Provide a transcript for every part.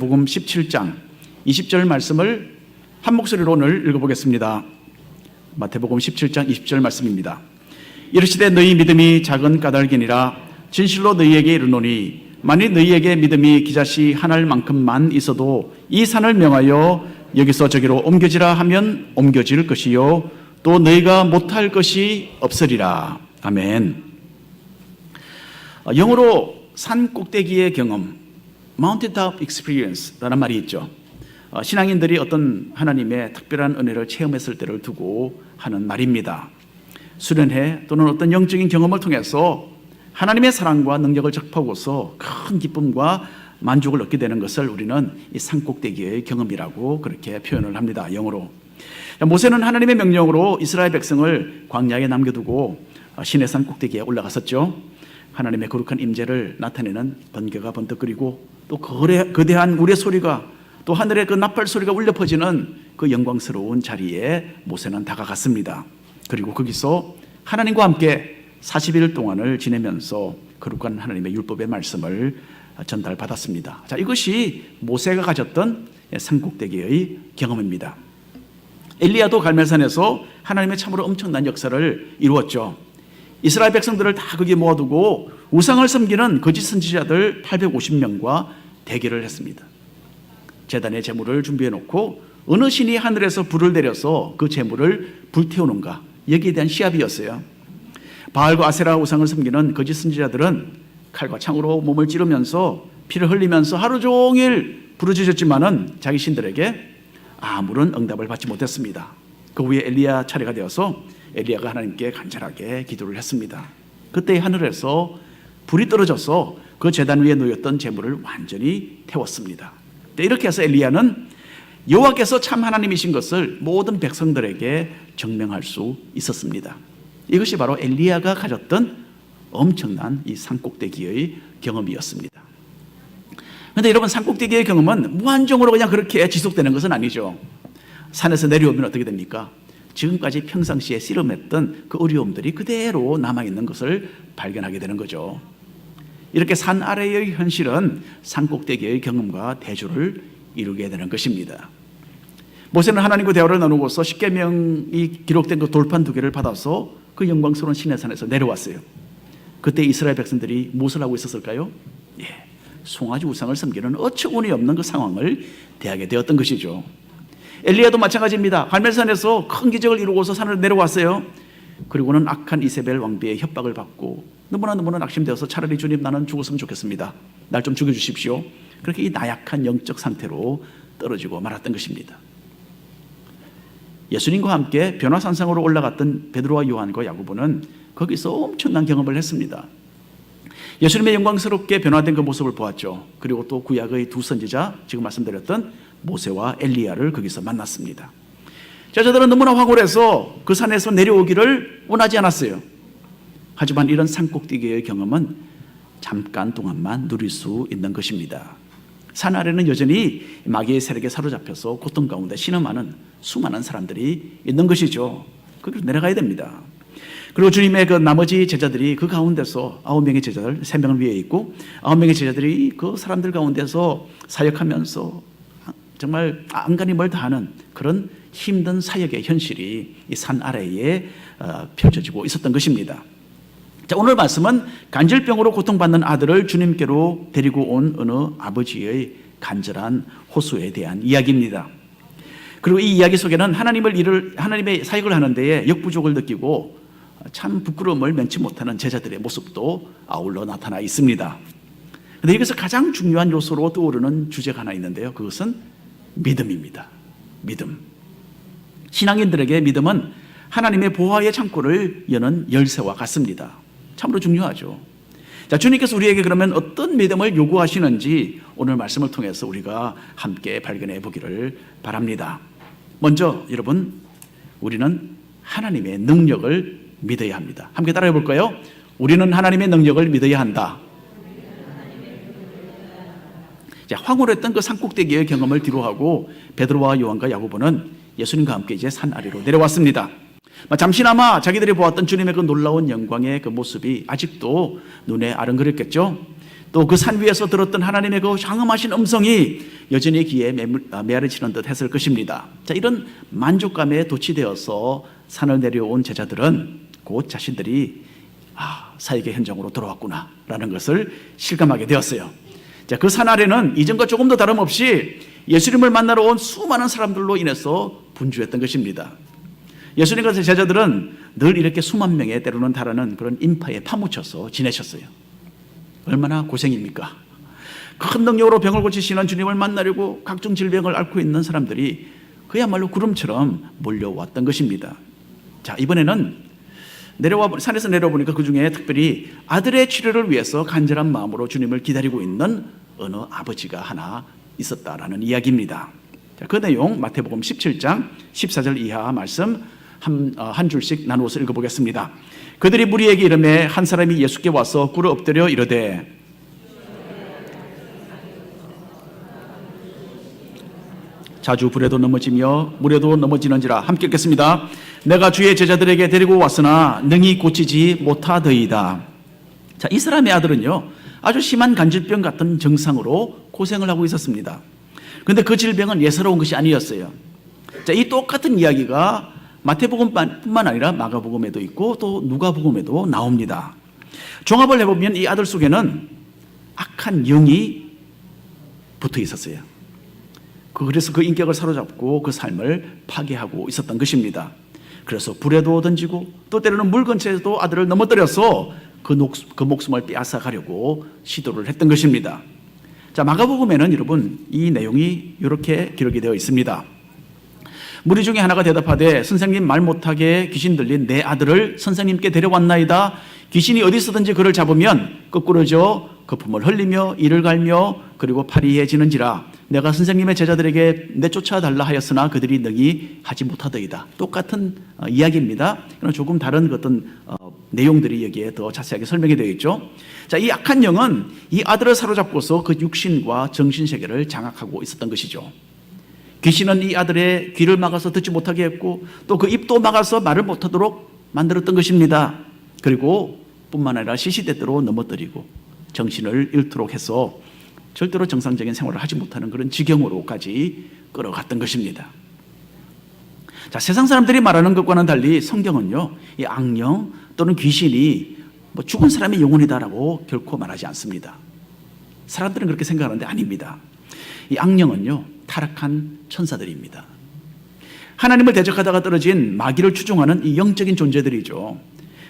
복음 17장 20절 말씀을 한 목소리로 오늘 읽어보겠습니다. 마태복음 17장 20절 말씀입니다. 이르시되 너희 믿음이 작은 까닭이니라 진실로 너희에게 이르노니 만일 너희에게 믿음이 기자시 하나일 만큼만 있어도 이 산을 명하여 여기서 저기로 옮겨지라 하면 옮겨질 것이요 또 너희가 못할 것이 없으리라 아멘. 어, 영어로 산 꼭대기의 경험, Mountain Top Experience라는 말이 있죠. 어, 신앙인들이 어떤 하나님의 특별한 은혜를 체험했을 때를 두고 하는 말입니다. 수련회 또는 어떤 영적인 경험을 통해서 하나님의 사랑과 능력을 접하고서 큰 기쁨과 만족을 얻게 되는 것을 우리는 이 산꼭대기의 경험이라고 그렇게 표현을 합니다. 영어로. 모세는 하나님의 명령으로 이스라엘 백성을 광야에 남겨두고 시내산 꼭대기에 올라갔었죠. 하나님의 거룩한 임재를 나타내는 번개가 번뜩거리고 또 거대, 거대한 우레 소리가 또 하늘의 그 나팔 소리가 울려 퍼지는 그 영광스러운 자리에 모세는 다가갔습니다. 그리고 거기서 하나님과 함께 40일 동안을 지내면서 거룩한 하나님의 율법의 말씀을 전달받았습니다. 자, 이것이 모세가 가졌던 산꼭대기의 경험입니다. 엘리야도 갈멜산에서 하나님의 참으로 엄청난 역사를 이루었죠. 이스라엘 백성들을 다 거기에 모아두고 우상을 섬기는 거짓 선지자들 850명과 대결을 했습니다. 재단의 제물을 준비해 놓고 어느 신이 하늘에서 불을 내려서 그 제물을 불태우는가 여기에 대한 시합이었어요. 바알과 아세라 우상을 섬기는 거짓 선지자들은 칼과 창으로 몸을 찌르면서 피를 흘리면서 하루 종일 부르짖었지만은 자기 신들에게 아무런 응답을 받지 못했습니다. 그 후에 엘리야 차례가 되어서 엘리야가 하나님께 간절하게 기도를 했습니다. 그때 하늘에서 불이 떨어져서 그 재단 위에 놓였던 재물을 완전히 태웠습니다. 이렇게 해서 엘리야는 여호와께서 참 하나님이신 것을 모든 백성들에게 증명할 수 있었습니다. 이것이 바로 엘리야가 가졌던 엄청난 이 산꼭대기의 경험이었습니다. 그런데 여러분 산꼭대기의 경험은 무한정으로 그냥 그렇게 지속되는 것은 아니죠. 산에서 내려오면 어떻게 됩니까? 지금까지 평상시에 씨름했던 그 어려움들이 그대로 남아있는 것을 발견하게 되는 거죠. 이렇게 산 아래의 현실은 산 꼭대기의 경험과 대조를 이루게 되는 것입니다. 모세는 하나님과 대화를 나누고서 십계명이 기록된 그 돌판 두 개를 받아서 그 영광스러운 시내산에서 내려왔어요. 그때 이스라엘 백성들이 무엇을 하고 있었을까요? 예, 송아지 우상을 섬기는 어처구니 없는 그 상황을 대하게 되었던 것이죠. 엘리야도 마찬가지입니다. 갈멜산에서 큰 기적을 이루고서 산을 내려왔어요. 그리고는 악한 이세벨 왕비의 협박을 받고 너무나 너무나 낙심되어서 차라리 주님 나는 죽었으면 좋겠습니다. 날 좀 죽여 주십시오. 그렇게 이 나약한 영적 상태로 떨어지고 말았던 것입니다. 예수님과 함께 변화산상으로 올라갔던 베드로와 요한과 야고보는 거기서 엄청난 경험을 했습니다. 예수님의 영광스럽게 변화된 그 모습을 보았죠. 그리고 또 구약의 두 선지자 지금 말씀드렸던 모세와 엘리야를 거기서 만났습니다. 자, 저들은 너무나 황홀해서 그 산에서 내려오기를 원하지 않았어요. 하지만 이런 산꼭대기의 경험은 잠깐 동안만 누릴 수 있는 것입니다. 산 아래는 여전히 마귀의 세력에 사로잡혀서 고통 가운데 신음하는 수많은 사람들이 있는 것이죠. 거기로 내려가야 됩니다. 그리고 주님의 그 나머지 제자들이 그 가운데서 아홉 명의 제자들 세 명을 위해 있고 아홉 명의 제자들이 그 사람들 가운데서 사역하면서 정말 안간히 뭘 다하는 그런 힘든 사역의 현실이 이 산 아래에 어, 펼쳐지고 있었던 것입니다. 자, 오늘 말씀은 간질병으로 고통받는 아들을 주님께로 데리고 온 어느 아버지의 간절한 호소에 대한 이야기입니다. 그리고 이 이야기 속에는 하나님을 일을 하나님의 사역을 하는 데에 역부족을 느끼고 참 부끄러움을 면치 못하는 제자들의 모습도 아울러 나타나 있습니다. 그런데 여기서 가장 중요한 요소로 떠오르는 주제가 하나 있는데요. 그것은 믿음입니다. 믿음. 신앙인들에게 믿음은 하나님의 보화의 창고를 여는 열쇠와 같습니다. 참으로 중요하죠. 자, 주님께서 우리에게 그러면 어떤 믿음을 요구하시는지 오늘 말씀을 통해서 우리가 함께 발견해 보기를 바랍니다. 먼저 여러분, 우리는 하나님의 능력을 믿어야 합니다. 함께 따라해 볼까요? 우리는 하나님의 능력을 믿어야 한다. 자, 황홀했던 그 산꼭대기의 경험을 뒤로하고 베드로와 요한과 야고보는 예수님과 함께 이제 산 아래로 내려왔습니다. 잠시나마 자기들이 보았던 주님의 그 놀라운 영광의 그 모습이 아직도 눈에 아른거렸겠죠. 또 그 산 위에서 들었던 하나님의 그 장엄하신 음성이 여전히 귀에 아, 메아리치는 듯 했을 것입니다. 자, 이런 만족감에 도취되어서 산을 내려온 제자들은 곧 자신들이 아, 사역의 현장으로 돌아왔구나라는 것을 실감하게 되었어요. 자, 그 산 아래는 이전과 조금 더 다름없이 예수님을 만나러 온 수많은 사람들로 인해서 분주했던 것입니다. 예수님과 제자들은 늘 이렇게 수만 명에 때로는 달하는 그런 인파에 파묻혀서 지내셨어요. 얼마나 고생입니까? 큰 능력으로 병을 고치시는 주님을 만나려고 각종 질병을 앓고 있는 사람들이 그야말로 구름처럼 몰려왔던 것입니다. 자, 이번에는 내려와 산에서 내려보니까 그 중에 특별히 아들의 치료를 위해서 간절한 마음으로 주님을 기다리고 있는 어느 아버지가 하나 있었다라는 이야기입니다. 자, 그 내용 마태복음 17장 14절 이하 말씀 한, 어, 한 줄씩 나누어서 읽어보겠습니다. 그들이 무리에게 이름에 한 사람이 예수께 와서 꿇어 엎드려 이르되 자주 불에도 넘어지며 물에도 넘어지는지라 함께 읽겠습니다. 내가 주의 제자들에게 데리고 왔으나 능히 고치지 못하더이다. 자, 이 사람의 아들은요, 아주 심한 간질병 같은 증상으로 고생을 하고 있었습니다. 근데 그 질병은 예사로운 것이 아니었어요. 자, 이 똑같은 이야기가 마태복음뿐만 아니라 마가복음에도 있고 또 누가복음에도 나옵니다. 종합을 해보면 이 아들 속에는 악한 영이 붙어 있었어요. 그래서 그 인격을 사로잡고 그 삶을 파괴하고 있었던 것입니다. 그래서 불에도 던지고 또 때로는 물 근처에도 아들을 넘어뜨려서 그, 녹, 그 목숨을 빼앗아 가려고 시도를 했던 것입니다. 자, 마가복음에는 여러분 이 내용이 이렇게 기록이 되어 있습니다. 무리 중에 하나가 대답하되 선생님 말 못하게 귀신 들린 내 아들을 선생님께 데려왔나이다. 귀신이 어디서든지 그를 잡으면 거꾸러져 거품을 흘리며 이를 갈며 그리고 파리해지는지라 내가 선생님의 제자들에게 내쫓아 달라 하였으나 그들이 능히 하지 못하더이다. 똑같은 어, 이야기입니다. 그러나 조금 다른 그 어떤 어, 내용들이 여기에 더 자세하게 설명이 되어 있죠. 자, 이 악한 영은 이 아들을 사로잡고서 그 육신과 정신 세계를 장악하고 있었던 것이죠. 귀신은 이 아들의 귀를 막아서 듣지 못하게 했고 또 그 입도 막아서 말을 못하도록 만들었던 것입니다. 그리고 뿐만 아니라 시시때때로 넘어뜨리고 정신을 잃도록 해서 절대로 정상적인 생활을 하지 못하는 그런 지경으로까지 끌어갔던 것입니다. 자, 세상 사람들이 말하는 것과는 달리 성경은요, 이 악령 또는 귀신이 뭐 죽은 사람의 영혼이다라고 결코 말하지 않습니다. 사람들은 그렇게 생각하는데 아닙니다. 이 악령은요, 타락한 천사들입니다. 하나님을 대적하다가 떨어진 마귀를 추종하는 이 영적인 존재들이죠.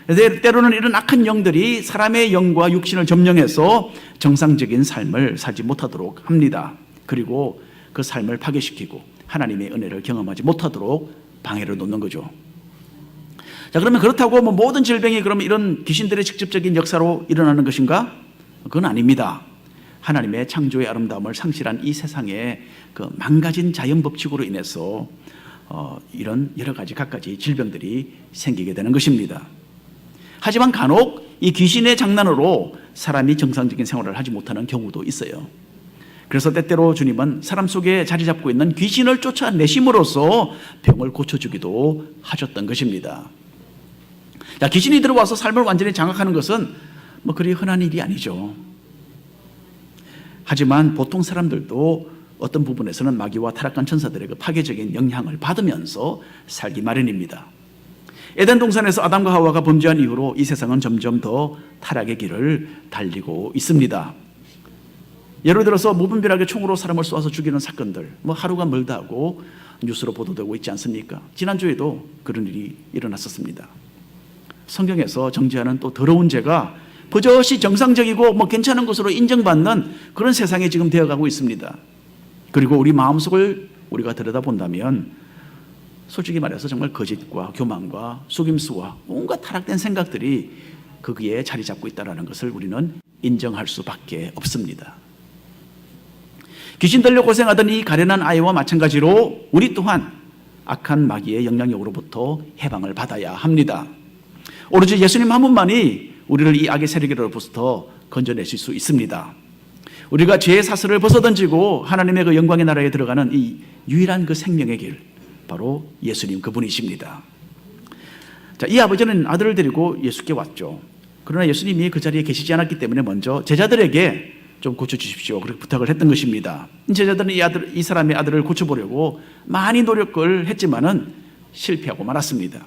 그래서 때로는 이런 악한 영들이 사람의 영과 육신을 점령해서 정상적인 삶을 살지 못하도록 합니다. 그리고 그 삶을 파괴시키고 하나님의 은혜를 경험하지 못하도록 방해를 놓는 거죠. 자, 그러면 그렇다고 뭐 모든 질병이 그러면 이런 귀신들의 직접적인 역사로 일어나는 것인가? 그건 아닙니다. 하나님의 창조의 아름다움을 상실한 이 세상에 그 망가진 자연 법칙으로 인해서 어, 이런 여러 가지 갖가지 질병들이 생기게 되는 것입니다. 하지만 간혹 이 귀신의 장난으로 사람이 정상적인 생활을 하지 못하는 경우도 있어요. 그래서 때때로 주님은 사람 속에 자리 잡고 있는 귀신을 쫓아내심으로써 병을 고쳐주기도 하셨던 것입니다. 자, 귀신이 들어와서 삶을 완전히 장악하는 것은 뭐 그리 흔한 일이 아니죠. 하지만 보통 사람들도 어떤 부분에서는 마귀와 타락한 천사들의 그 파괴적인 영향을 받으면서 살기 마련입니다. 에덴 동산에서 아담과 하와가 범죄한 이후로 이 세상은 점점 더 타락의 길을 달리고 있습니다. 예를 들어서 무분별하게 총으로 사람을 쏘아서 죽이는 사건들, 뭐 하루가 멀다 하고 뉴스로 보도되고 있지 않습니까? 지난주에도 그런 일이 일어났었습니다. 성경에서 정죄하는 또 더러운 죄가 버젓이 정상적이고 뭐 괜찮은 것으로 인정받는 그런 세상에 지금 되어가고 있습니다. 그리고 우리 마음속을 우리가 들여다본다면 솔직히 말해서 정말 거짓과 교만과 속임수와 온갖 타락된 생각들이 거기에 자리 잡고 있다는 것을 우리는 인정할 수밖에 없습니다. 귀신 들려 고생하던 이 가련한 아이와 마찬가지로 우리 또한 악한 마귀의 영향력으로부터 해방을 받아야 합니다. 오로지 예수님 한 분만이 우리를 이 악의 세력으로부터 건져내실 수 있습니다. 우리가 죄의 사슬을 벗어던지고 하나님의 그 영광의 나라에 들어가는 이 유일한 그 생명의 길, 바로 예수님 그분이십니다. 자, 이 아버지는 아들을 데리고 예수께 왔죠. 그러나 예수님이 그 자리에 계시지 않았기 때문에 먼저 제자들에게 좀 고쳐주십시오. 그렇게 부탁을 했던 것입니다. 제자들은 이 아들, 이 사람의 아들을 고쳐보려고 많이 노력을 했지만은 실패하고 말았습니다.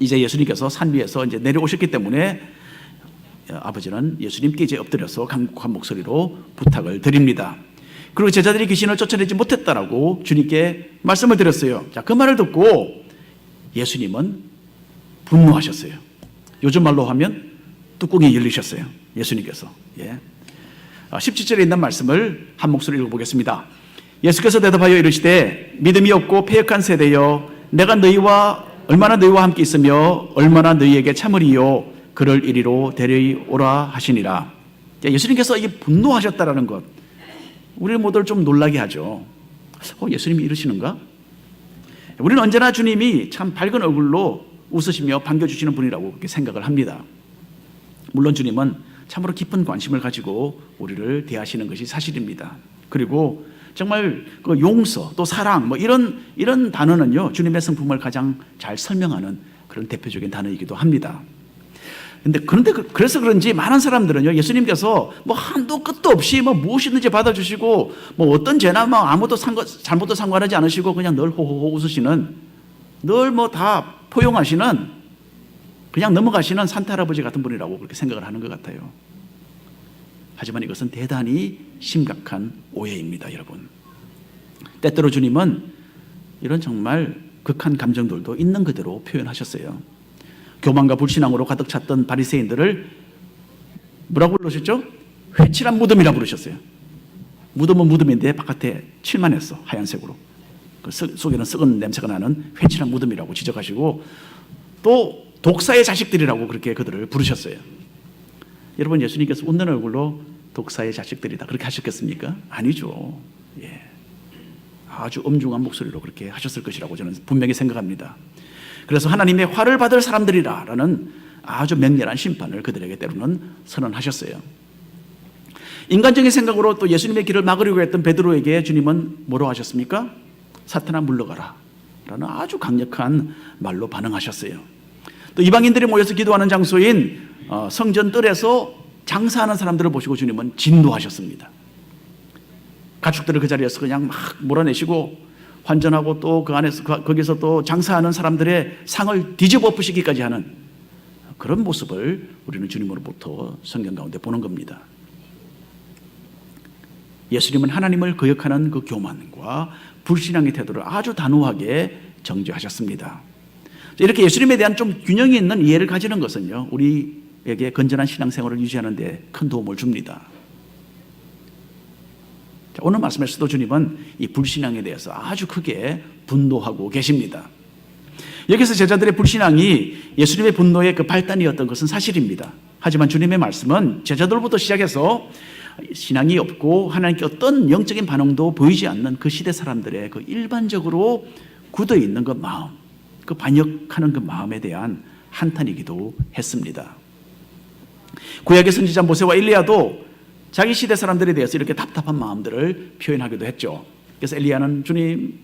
이제 예수님께서 산 위에서 이제 내려오셨기 때문에 아버지는 예수님께 이제 엎드려서 강국한 목소리로 부탁을 드립니다. 그리고 제자들이 귀신을 쫓아내지 못했다라고 주님께 말씀을 드렸어요. 자, 그 말을 듣고 예수님은 분노하셨어요. 요즘 말로 하면 뚜껑이 열리셨어요. 예수님께서. 예. 17절에 있는 말씀을 한 목소리 읽어보겠습니다. 예수께서 대답하여 이르시되 믿음이 없고 폐역한 세대여 내가 너희와 얼마나 너희와 함께 있으며 얼마나 너희에게 참으리요 그를 이리로 데려오라 하시니라. 예수님께서 이게 분노하셨다라는 것 우리 모두를 좀 놀라게 하죠. 어, 예수님이 이러시는가? 우리는 언제나 주님이 참 밝은 얼굴로 웃으시며 반겨주시는 분이라고 생각을 합니다. 물론 주님은 참으로 깊은 관심을 가지고 우리를 대하시는 것이 사실입니다. 그리고 정말 그 용서 또 사랑 뭐 이런 이런 단어는요 주님의 성품을 가장 잘 설명하는 그런 대표적인 단어이기도 합니다. 근데 그런데 그- 그래서 그런지 많은 사람들은요 예수님께서 뭐 한도 끝도 없이 뭐 무엇이든지 받아주시고 뭐 어떤 죄나 뭐 아무도 상관 잘못도 상관하지 않으시고 그냥 늘 호호호 웃으시는 늘 뭐 다 포용하시는 그냥 넘어가시는 산타 할아버지 같은 분이라고 그렇게 생각을 하는 것 같아요. 하지만 이것은 대단히 심각한 오해입니다, 여러분. 때때로 주님은 이런 정말 극한 감정들도 있는 그대로 표현하셨어요. 교만과 불신앙으로 가득 찼던 바리새인들을 뭐라고 부르셨죠? 회칠한 무덤이라 부르셨어요. 무덤은 무덤인데 바깥에 칠만 했어 하얀색으로. 그 썩- 속에는 썩은 냄새가 나는 회칠한 무덤이라고 지적하시고 또 독사의 자식들이라고 그렇게 그들을 부르셨어요. 여러분 예수님께서 웃는 얼굴로 독사의 자식들이다 그렇게 하셨겠습니까? 아니죠. 예. 아주 엄중한 목소리로 그렇게 하셨을 것이라고 저는 분명히 생각합니다. 그래서 하나님의 화를 받을 사람들이라라는 아주 맹렬한 심판을 그들에게 때로는 선언하셨어요. 인간적인 생각으로 또 예수님의 길을 막으려고 했던 베드로에게 주님은 뭐로 하셨습니까? 사탄아 물러가라. 라는 아주 강력한 말로 반응하셨어요. 또 이방인들이 모여서 기도하는 장소인 어, 성전 뜰에서 장사하는 사람들을 보시고 주님은 진노하셨습니다. 가축들을 그 자리에서 그냥 막 몰아내시고 환전하고 또 그 안에서 그- 거기서 또 장사하는 사람들의 상을 뒤집어 엎으시기까지 하는 그런 모습을 우리는 주님으로부터 성경 가운데 보는 겁니다. 예수님은 하나님을 거역하는 그 교만과 불신앙의 태도를 아주 단호하게 정죄하셨습니다. 이렇게 예수님에 대한 좀 균형이 있는 이해를 가지는 것은요, 우리에게 건전한 신앙생활을 유지하는 데 큰 도움을 줍니다. 자, 오늘 말씀에서도 주님은 이 불신앙에 대해서 아주 크게 분노하고 계십니다. 여기서 제자들의 불신앙이 예수님의 분노의 그 발단이었던 것은 사실입니다. 하지만 주님의 말씀은 제자들부터 시작해서 신앙이 없고 하나님께 어떤 영적인 반응도 보이지 않는 그 시대 사람들의 그 일반적으로 굳어 있는 그 마음, 그 반역하는 그 마음에 대한 한탄이기도 했습니다. 구약의 선지자 모세와 일리야도 자기 시대 사람들에 대해서 이렇게 답답한 마음들을 표현하기도 했죠. 그래서 엘리야는 주님,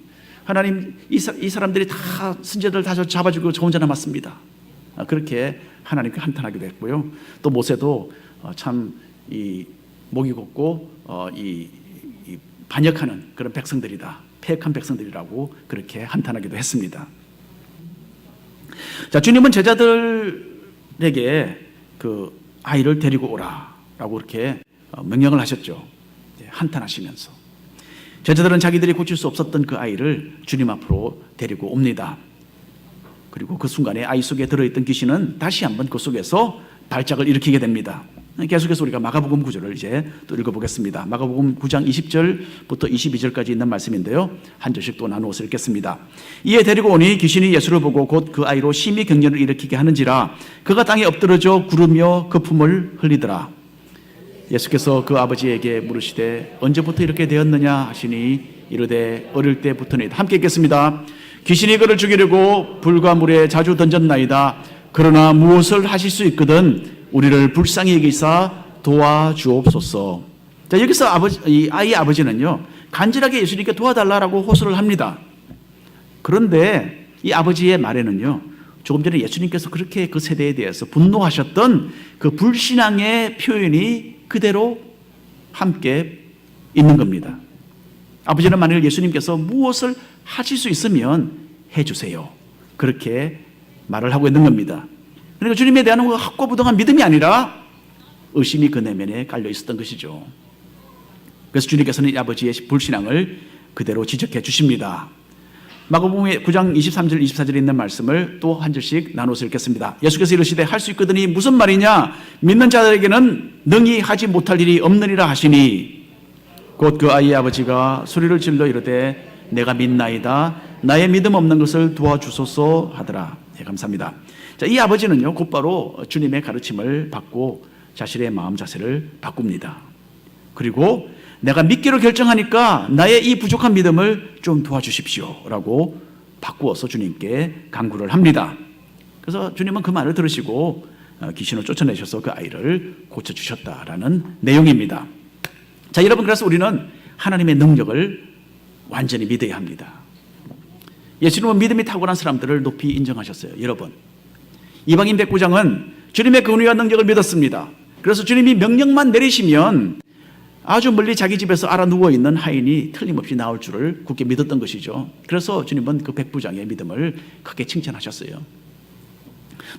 하나님 이, 사, 이 사람들이 다 선지자들 다 잡아주고 저 혼자 남았습니다. 아, 그렇게 하나님께 한탄하기도 했고요. 또 모세도 어, 참이 목이 곱고 어, 이, 이 반역하는 그런 백성들이다. 폐역한 백성들이라고 그렇게 한탄하기도 했습니다. 자, 주님은 제자들에게 그 아이를 데리고 오라라고 이렇게 어, 명령을 하셨죠. 예, 한탄하시면서 제자들은 자기들이 고칠 수 없었던 그 아이를 주님 앞으로 데리고 옵니다. 그리고 그 순간에 아이 속에 들어있던 귀신은 다시 한번 그 속에서 발작을 일으키게 됩니다. 계속해서 우리가 마가복음 9절을 이제 또 읽어보겠습니다. 마가복음 9장 20절부터 22절까지 있는 말씀인데요. 한 절씩 또 나누어서 읽겠습니다. 이에 데리고 오니 귀신이 예수를 보고 곧 그 아이로 심히 경련을 일으키게 하는지라 그가 땅에 엎드러져 구르며 거품을 흘리더라. 예수께서 그 아버지에게 물으시되 언제부터 이렇게 되었느냐 하시니 이르되 어릴 때부터니 함께 읽겠습니다. 귀신이 그를 죽이려고 불과 물에 자주 던졌나이다. 그러나 무엇을 하실 수 있거든 우리를 불쌍히 여기사 도와주옵소서. 자 여기서 아버지 이 아이 아버지는요 간절하게 예수님께 도와달라라고 호소를 합니다. 그런데 이 아버지의 말에는요 조금 전에 예수님께서 그렇게 그 세대에 대해서 분노하셨던 그 불신앙의 표현이 그대로 함께 있는 겁니다. 아버지는 만일 예수님께서 무엇을 하실 수 있으면 해주세요. 그렇게 말을 하고 있는 겁니다. 그러니까 주님에 대한 그 확고부동한 믿음이 아니라 의심이 그 내면에 깔려 있었던 것이죠. 그래서 주님께서는 이 아버지의 불신앙을 그대로 지적해 주십니다. 마가복음 9장 23절 24절에 있는 말씀을 또 한 절씩 나눠서 읽겠습니다. 예수께서 이르시되 할 수 있거든이 무슨 말이냐 믿는 자들에게는 능히 하지 못할 일이 없느니라 하시니 곧 그 아이의 아버지가 소리를 질러 이르되 내가 믿나이다 나의 믿음 없는 것을 도와주소서 하더라. 예, 감사합니다. 자, 이 아버지는요 곧바로 주님의 가르침을 받고 자신의 마음 자세를 바꿉니다. 그리고 내가 믿기로 결정하니까 나의 이 부족한 믿음을 좀 도와주십시오. 라고 바꾸어서 주님께 강구를 합니다. 그래서 주님은 그 말을 들으시고 어, 귀신을 쫓아내셔서 그 아이를 고쳐주셨다라는 내용입니다. 자, 여러분, 그래서 우리는 하나님의 능력을 완전히 믿어야 합니다. 예수님은 믿음이 탁월한 사람들을 높이 인정하셨어요. 여러분. 이방인 백부장은 주님의 근위와 능력을 믿었습니다. 그래서 주님이 명령만 내리시면 아주 멀리 자기 집에서 알아 누워 있는 하인이 틀림없이 나올 줄을 굳게 믿었던 것이죠. 그래서 주님은 그 백부장의 믿음을 크게 칭찬하셨어요.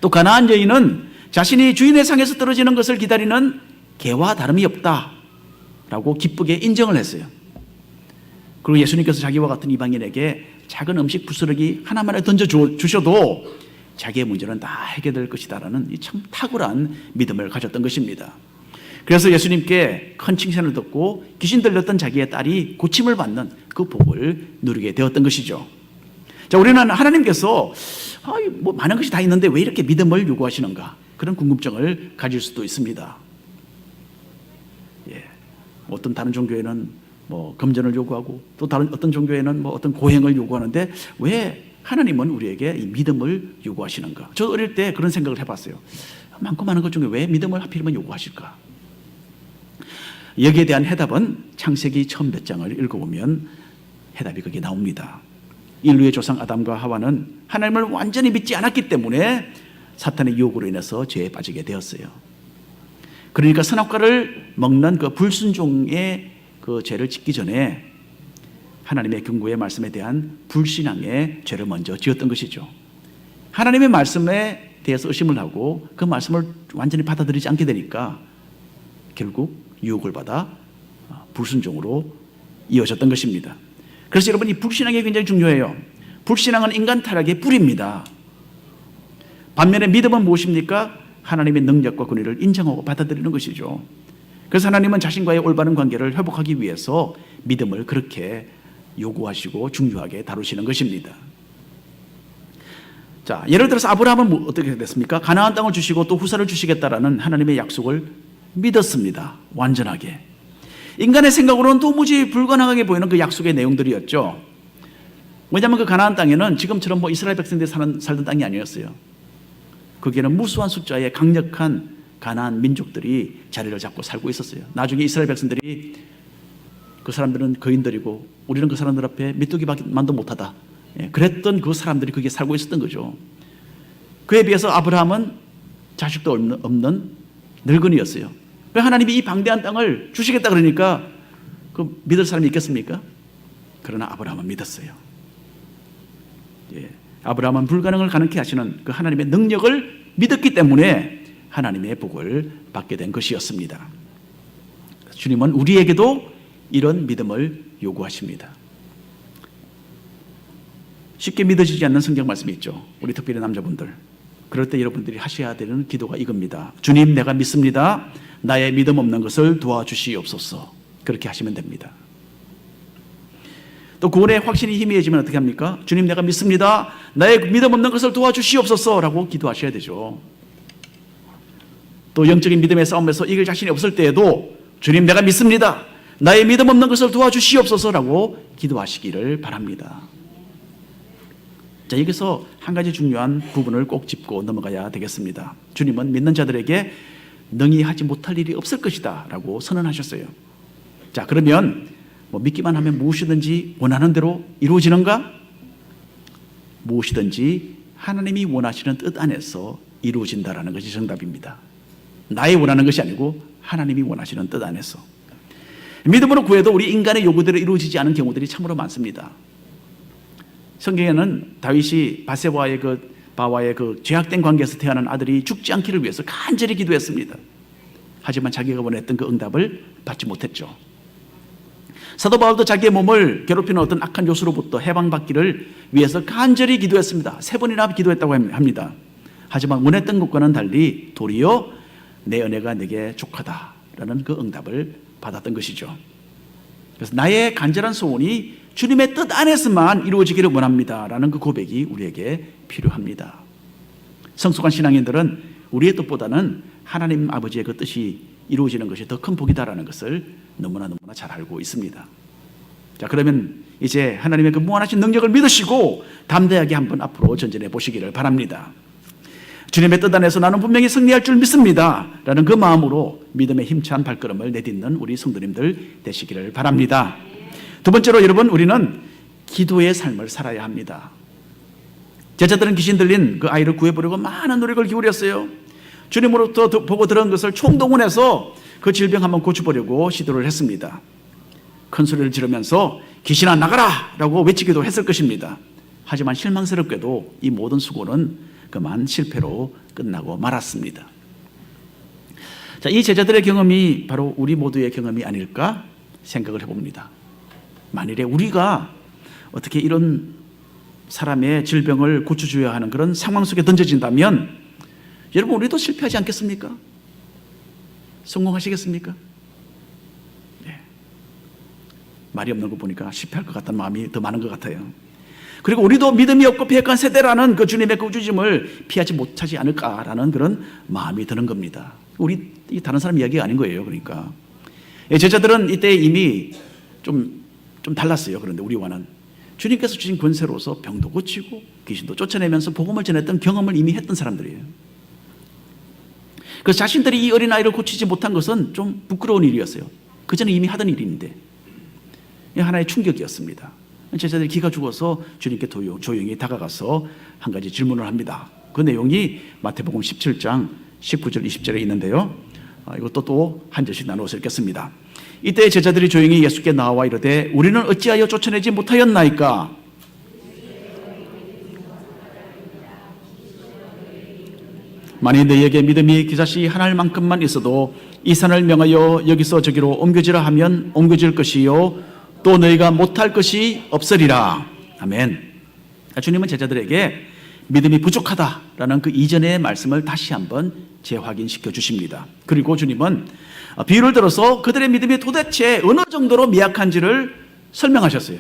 또 가나안 여인은 자신이 주인의 상에서 떨어지는 것을 기다리는 개와 다름이 없다 라고 기쁘게 인정을 했어요. 그리고 예수님께서 자기와 같은 이방인에게 작은 음식 부스러기 하나만을 던져 주셔도 자기의 문제는 다 해결될 것이다라는 이 참 탁월한 믿음을 가졌던 것입니다. 그래서 예수님께 큰 칭찬을 듣고 귀신 들렸던 자기의 딸이 고침을 받는 그 복을 누리게 되었던 것이죠. 자, 우리는 하나님께서 아, 뭐 많은 것이 다 있는데 왜 이렇게 믿음을 요구하시는가? 그런 궁금증을 가질 수도 있습니다. 예. 어떤 다른 종교에는 뭐 금전을 요구하고 또 다른 어떤 종교에는 뭐 어떤 고행을 요구하는데 왜 하나님은 우리에게 이 믿음을 요구하시는가? 저 어릴 때 그런 생각을 해봤어요. 많고 많은 것 중에 왜 믿음을 하필이면 요구하실까? 여기에 대한 해답은 창세기 처음 몇 장을 읽어보면 해답이 거기에 나옵니다. 인류의 조상 아담과 하와는 하나님을 완전히 믿지 않았기 때문에 사탄의 유혹으로 인해서 죄에 빠지게 되었어요. 그러니까 선악과를 먹는 그 불순종의 그 죄를 짓기 전에 하나님의 경고의 말씀에 대한 불신앙의 죄를 먼저 지었던 것이죠. 하나님의 말씀에 대해서 의심을 하고 그 말씀을 완전히 받아들이지 않게 되니까 결국 유혹을 받아 불순종으로 이어졌던 것입니다. 그래서 여러분 이 불신앙이 굉장히 중요해요. 불신앙은 인간 타락의 뿌리입니다. 반면에 믿음은 무엇입니까? 하나님의 능력과 권위를 인정하고 받아들이는 것이죠. 그래서 하나님은 자신과의 올바른 관계를 회복하기 위해서 믿음을 그렇게 요구하시고 중요하게 다루시는 것입니다. 자, 예를 들어서 아브라함은 뭐 어떻게 됐습니까? 가나안 땅을 주시고 또 후사를 주시겠다라는 하나님의 약속을 믿었습니다. 완전하게. 인간의 생각으로는 도무지 불가능하게 보이는 그 약속의 내용들이었죠. 왜냐하면 그 가나안 땅에는 지금처럼 뭐 이스라엘 백성들이 사는, 살던 땅이 아니었어요. 거기에는 무수한 숫자의 강력한 가나안 민족들이 자리를 잡고 살고 있었어요. 나중에 이스라엘 백성들이 그 사람들은 거인들이고 우리는 그 사람들 앞에 메뚜기만도 못하다. 예, 그랬던 그 사람들이 거기에 살고 있었던 거죠. 그에 비해서 아브라함은 자식도 없는 늙은이였어요. 왜 하나님이 이 방대한 땅을 주시겠다 그러니까 그 믿을 사람이 있겠습니까? 그러나 아브라함은 믿었어요. 예. 아브라함은 불가능을 가능케 하시는 그 하나님의 능력을 믿었기 때문에 하나님의 복을 받게 된 것이었습니다. 주님은 우리에게도 이런 믿음을 요구하십니다. 쉽게 믿어지지 않는 성경 말씀이 있죠. 우리 특별히 남자분들. 그럴 때 여러분들이 하셔야 되는 기도가 이겁니다. 주님, 내가 믿습니다. 나의 믿음 없는 것을 도와주시옵소서. 그렇게 하시면 됩니다. 또 구원의 확신이 희미해지면 어떻게 합니까? 주님, 내가 믿습니다. 나의 믿음 없는 것을 도와주시옵소서. 라고 기도하셔야 되죠. 또 영적인 믿음의 싸움에서 이길 자신이 없을 때에도 주님, 내가 믿습니다. 나의 믿음 없는 것을 도와주시옵소서. 라고 기도하시기를 바랍니다. 자, 여기서 한 가지 중요한 부분을 꼭 짚고 넘어가야 되겠습니다. 주님은 믿는 자들에게 능히 하지 못할 일이 없을 것이다 라고 선언하셨어요. 자, 그러면 뭐 믿기만 하면 무엇이든지 원하는 대로 이루어지는가? 무엇이든지 하나님이 원하시는 뜻 안에서 이루어진다라는 것이 정답입니다. 나의 원하는 것이 아니고 하나님이 원하시는 뜻 안에서. 믿음으로 구해도 우리 인간의 요구대로 이루어지지 않은 경우들이 참으로 많습니다. 성경에는 다윗이 바세바와의 그 바와의 그 죄악된 관계에서 태어난 아들이 죽지 않기를 위해서 간절히 기도했습니다. 하지만 자기가 원했던 그 응답을 받지 못했죠. 사도 바울도 자기의 몸을 괴롭히는 어떤 악한 요소로부터 해방받기를 위해서 간절히 기도했습니다. 세 번이나 기도했다고 합니다. 하지만 원했던 것과는 달리 도리어 내 은혜가 내게 족하다라는 그 응답을 받았던 것이죠. 그래서 나의 간절한 소원이 주님의 뜻 안에서만 이루어지기를 원합니다라는 그 고백이 우리에게 필요합니다. 성숙한 신앙인들은 우리의 뜻보다는 하나님 아버지의 그 뜻이 이루어지는 것이 더 큰 복이다라는 것을 너무나 너무나 잘 알고 있습니다. 자, 그러면 이제 하나님의 그 무한하신 능력을 믿으시고 담대하게 한번 앞으로 전진해 보시기를 바랍니다. 주님의 뜻 안에서 나는 분명히 승리할 줄 믿습니다. 라는 그 마음으로 믿음의 힘찬 발걸음을 내딛는 우리 성도님들 되시기를 바랍니다. 두 번째로 여러분, 우리는 기도의 삶을 살아야 합니다. 제자들은 귀신 들린 그 아이를 구해보려고 많은 노력을 기울였어요. 주님으로부터 보고 들은 것을 총동원해서 그 질병 한번 고쳐보려고 시도를 했습니다. 큰 소리를 지르면서 귀신아 나가라! 라고 외치기도 했을 것입니다. 하지만 실망스럽게도 이 모든 수고는 그만 실패로 끝나고 말았습니다. 자, 이 제자들의 경험이 바로 우리 모두의 경험이 아닐까 생각을 해봅니다. 만일에 우리가 어떻게 이런 사람의 질병을 고쳐줘야 하는 그런 상황 속에 던져진다면 여러분 우리도 실패하지 않겠습니까? 성공하시겠습니까? 네. 말이 없는 거 보니까 실패할 것 같다는 마음이 더 많은 것 같아요. 그리고 우리도 믿음이 없고 패역한 세대라는 그 주님의 구주심을 피하지 못하지 않을까라는 그런 마음이 드는 겁니다. 우리 다른 사람 이야기가 아닌 거예요. 그러니까 예, 제자들은 이때 이미 좀, 좀 달랐어요. 그런데 우리와는 주님께서 주신 권세로서 병도 고치고 귀신도 쫓아내면서 복음을 전했던 경험을 이미 했던 사람들이에요. 그 자신들이 이 어린아이를 고치지 못한 것은 좀 부끄러운 일이었어요. 그전에 이미 하던 일인데. 하나의 충격이었습니다. 제자들이 기가 죽어서 주님께 조용히 다가가서 한 가지 질문을 합니다. 그 내용이 마태복음 17장 19절 20절에 있는데요. 아, 이것도 또 한 절씩 나누어서 읽겠습니다. 이때 제자들이 조용히 예수께 나와 이르되 우리는 어찌하여 쫓아내지 못하였나이까? 만일 너희에게 믿음이 기사시 하나만큼만 있어도 이 산을 명하여 여기서 저기로 옮겨지라 하면 옮겨질 것이요 또 너희가 못할 것이 없으리라. 아멘. 주님은 제자들에게 믿음이 부족하다라는 그 이전의 말씀을 다시 한번 재확인시켜 주십니다. 그리고 주님은 비유를 들어서 그들의 믿음이 도대체 어느 정도로 미약한지를 설명하셨어요.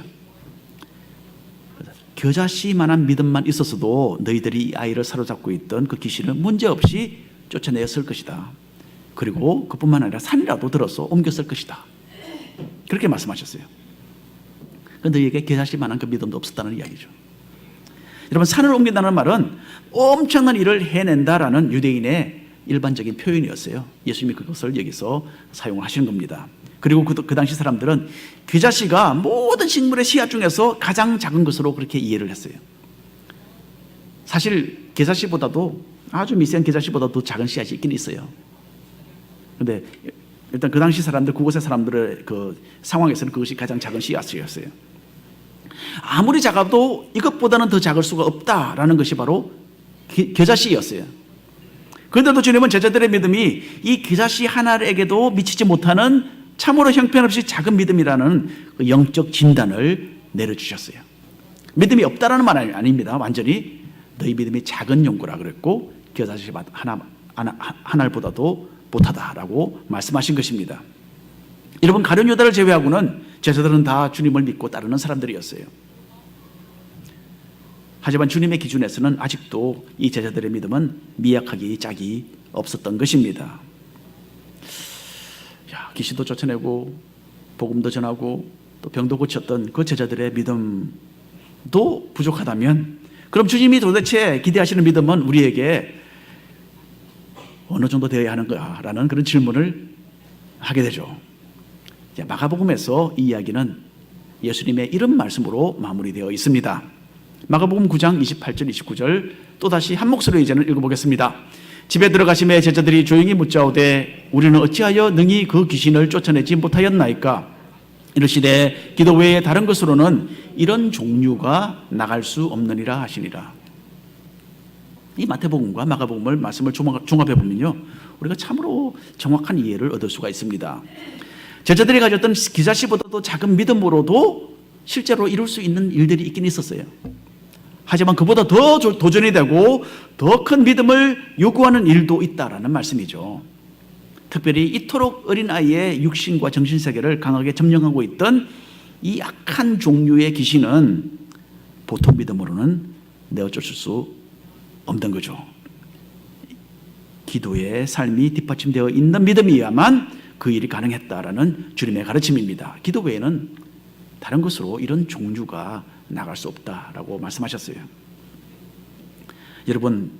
겨자씨만한 믿음만 있었어도 너희들이 이 아이를 사로잡고 있던 그 귀신을 문제없이 쫓아내었을 것이다. 그리고 그뿐만 아니라 산이라도 들어서 옮겼을 것이다. 그렇게 말씀하셨어요. 너희에게 겨자씨만한 그 믿음도 없었다는 이야기죠. 여러분 산을 옮긴다는 말은 엄청난 일을 해낸다라는 유대인의 일반적인 표현이었어요. 예수님이 그것을 여기서 사용을 하시는 겁니다. 그리고 그, 그 당시 사람들은 귀자씨가 모든 식물의 씨앗 중에서 가장 작은 것으로 그렇게 이해를 했어요. 사실 계자씨보다도 아주 미세한 계자씨보다도 작은 씨앗이 있긴 있어요. 근데 일단 그 당시 사람들, 그곳의 사람들의 그 상황에서는 그것이 가장 작은 씨앗이었어요. 아무리 작아도 이것보다는 더 작을 수가 없다라는 것이 바로 겨자씨였어요. 그런데도 주님은 제자들의 믿음이 이 겨자씨 하나에게도 미치지 못하는 참으로 형편없이 작은 믿음이라는 그 영적 진단을 내려주셨어요. 믿음이 없다라는 말은 아닙니다. 완전히 너희 믿음이 작은 용구라 그랬고 겨자씨 하나, 하나, 하나보다도 못하다라고 말씀하신 것입니다. 여러분 가룟 유다를 제외하고는 제자들은 다 주님을 믿고 따르는 사람들이었어요. 하지만 주님의 기준에서는 아직도 이 제자들의 믿음은 미약하기 짝이 없었던 것입니다. 야, 귀신도 쫓아내고 복음도 전하고 또 병도 고쳤던 그 제자들의 믿음도 부족하다면 그럼 주님이 도대체 기대하시는 믿음은 우리에게 어느 정도 되어야 하는 거야라는 그런 질문을 하게 되죠. 마가복음에서 이 이야기는 예수님의 이런 말씀으로 마무리되어 있습니다. 마가복음 9장 28절 29절 또다시 한 목소리로 이제는 읽어보겠습니다. 집에 들어가심에 제자들이 조용히 묻자오되 우리는 어찌하여 능히 그 귀신을 쫓아내지 못하였나이까? 이르시되 기도 외에 다른 것으로는 이런 종류가 나갈 수 없느니라 하시니라. 이 마태복음과 마가복음을 말씀을 종합해 보면요 우리가 참으로 정확한 이해를 얻을 수가 있습니다. 제자들이 가졌던 기자씨보다도 작은 믿음으로도 실제로 이룰 수 있는 일들이 있긴 있었어요 하지만 그보다 더 조- 도전이 되고 더 큰 믿음을 요구하는 일도 있다라는 말씀이죠. 특별히 이토록 어린 아이의 육신과 정신 세계를 강하게 점령하고 있던 이 악한 종류의 귀신은 보통 믿음으로는 내어쫓을 수 없는 거죠. 기도의 삶이 뒷받침되어 있는 믿음이야만 그 일이 가능했다라는 주님의 가르침입니다. 기도 외에는 다른 것으로 이런 종류가 나갈 수 없다라고 말씀하셨어요. 여러분,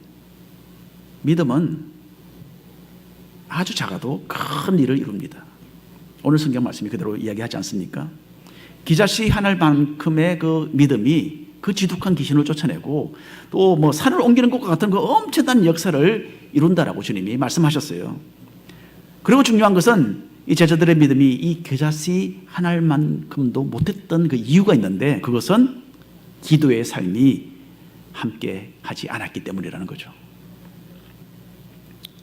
믿음은 아주 작아도 큰 일을 이룹니다. 오늘 성경 말씀이 그대로 이야기하지 않습니까? 기자씨 하나만큼의 그 믿음이 그 지독한 귀신을 쫓아내고 또 뭐 산을 옮기는 것과 같은 그 엄청난 역사를 이룬다라고 주님이 말씀하셨어요. 그리고 중요한 것은 이 제자들의 믿음이 이 겨자씨 하나만큼도 못했던 그 이유가 있는데 그것은 기도의 삶이 함께 하지 않았기 때문이라는 거죠.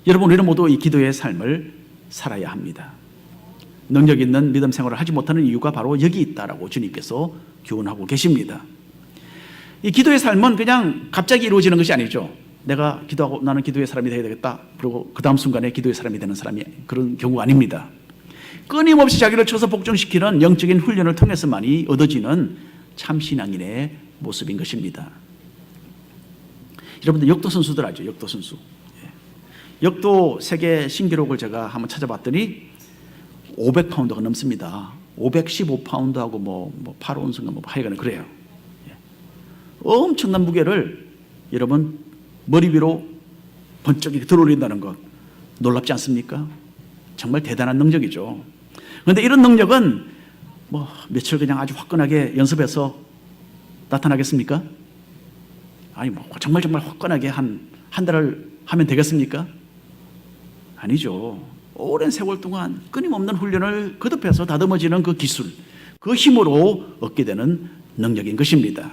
여러분, 우리는 모두 이 기도의 삶을 살아야 합니다. 능력 있는 믿음 생활을 하지 못하는 이유가 바로 여기 있다라고 주님께서 교훈하고 계십니다. 이 기도의 삶은 그냥 갑자기 이루어지는 것이 아니죠. 내가 기도하고 나는 기도의 사람이 되어야 되겠다. 그리고 그 다음 순간에 기도의 사람이 되는 사람이 그런 경우가 아닙니다. 끊임없이 자기를 쳐서 복종시키는 영적인 훈련을 통해서만이 얻어지는 참 신앙인의 모습인 것입니다. 여러분들 역도 선수들 알죠? 역도 선수. 예. 역도 세계 신기록을 제가 한번 찾아봤더니 500파운드가 넘습니다. 515파운드하고 뭐, 뭐 8온승가 뭐 하여간에 그래요. 예. 엄청난 무게를 여러분 머리 위로 번쩍 이렇게 들어올린다는 것 놀랍지 않습니까? 정말 대단한 능력이죠. 그런데 이런 능력은 뭐 며칠 그냥 아주 화끈하게 연습해서 나타나겠습니까? 아니 뭐 정말 정말 화끈하게 한 한 달을 하면 되겠습니까? 아니죠. 오랜 세월 동안 끊임없는 훈련을 거듭해서 다듬어지는 그 기술, 그 힘으로 얻게 되는 능력인 것입니다.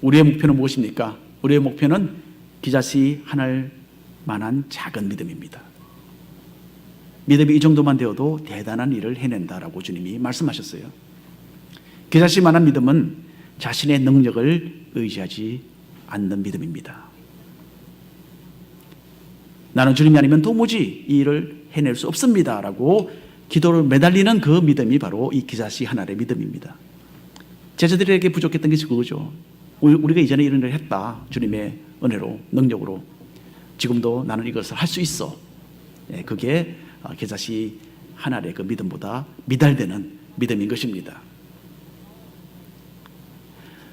우리의 목표는 무엇입니까? 우리의 목표는 기자씨 하나를 만한 작은 믿음입니다. 믿음이 이 정도만 되어도 대단한 일을 해낸다라고 주님이 말씀하셨어요. 기자씨만한 믿음은 자신의 능력을 의지하지 않는 믿음입니다. 나는 주님이 아니면 도무지 이 일을 해낼 수 없습니다 라고 기도를 매달리는 그 믿음이 바로 이 기자씨 하나의 믿음입니다. 제자들에게 부족했던 것이 그거죠. 우리- 우리가 이전에 이런 일을 했다. 주님의 은혜로, 능력으로. 지금도 나는 이것을 할 수 있어. 예, 그게 어, 계자시 하나의 그 믿음보다 미달되는 믿음인 것입니다.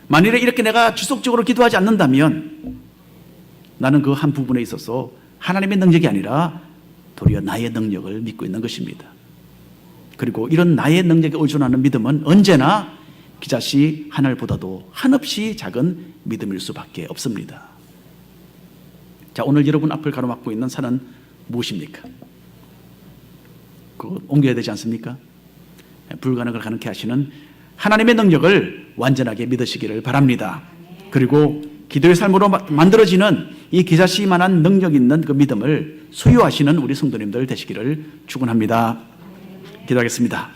만일에 이렇게 내가 지속적으로 기도하지 않는다면 나는 그 한 부분에 있어서 하나님의 능력이 아니라 도리어 나의 능력을 믿고 있는 것입니다. 그리고 이런 나의 능력에 의존하는 믿음은 언제나 기자씨 하늘보다도 한없이 작은 믿음일 수밖에 없습니다. 자, 오늘 여러분 앞을 가로막고 있는 산은 무엇입니까? 그거 옮겨야 되지 않습니까? 불가능을 가능케 하시는 하나님의 능력을 완전하게 믿으시기를 바랍니다. 그리고 기도의 삶으로 마- 만들어지는 이 기자씨만한 능력 있는 그 믿음을 소유하시는 우리 성도님들 되시기를 축원합니다. 기도하겠습니다.